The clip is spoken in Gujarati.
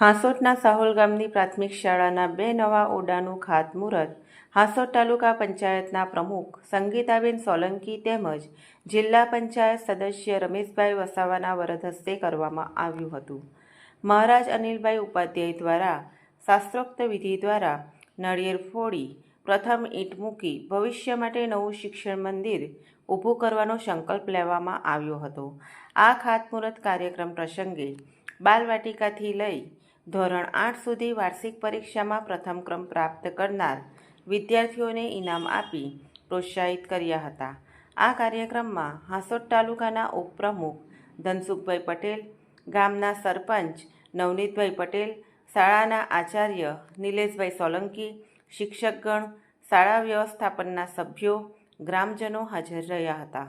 હાંસોટના સાહોલ ગામની પ્રાથમિક શાળાના બે નવા ઓરડાનું ખાતમુહૂર્ત. હાંસોટ તાલુકા પંચાયતના પ્રમુખ સંગીતાબેન સોલંકી તેમજ જિલ્લા પંચાયત સદસ્ય રમેશભાઈ વસાવાના વરદ હસ્તે કરવામાં આવ્યું હતું. મહારાજ અનિલભાઈ ઉપાધ્યાય દ્વારા શાસ્ત્રોક્ત વિધિ દ્વારા નળિયેર ફોડી, પ્રથમ ઈંટ મૂકી, ભવિષ્ય માટે નવું શિક્ષણ મંદિર ઊભું કરવાનો સંકલ્પ લેવામાં આવ્યો હતો. આ ખાતમુહૂર્ત કાર્યક્રમ પ્રસંગે બાલવાટિકાથી લઈ ધોરણ આઠ સુધી વાર્ષિક પરીક્ષામાં પ્રથમ ક્રમ પ્રાપ્ત કરનાર વિદ્યાર્થીઓને ઇનામ આપી પ્રોત્સાહિત કર્યા હતા. આ કાર્યક્રમમાં હાંસોટ તાલુકાના ઉપપ્રમુખ ધનસુખભાઈ પટેલ, ગામના સરપંચ નવનીતભાઈ પટેલ, શાળાના આચાર્ય નિલેશભાઈ સોલંકી, શિક્ષકગણ, શાળા વ્યવસ્થાપનના સભ્યો, ગ્રામજનો હાજર રહ્યા હતા.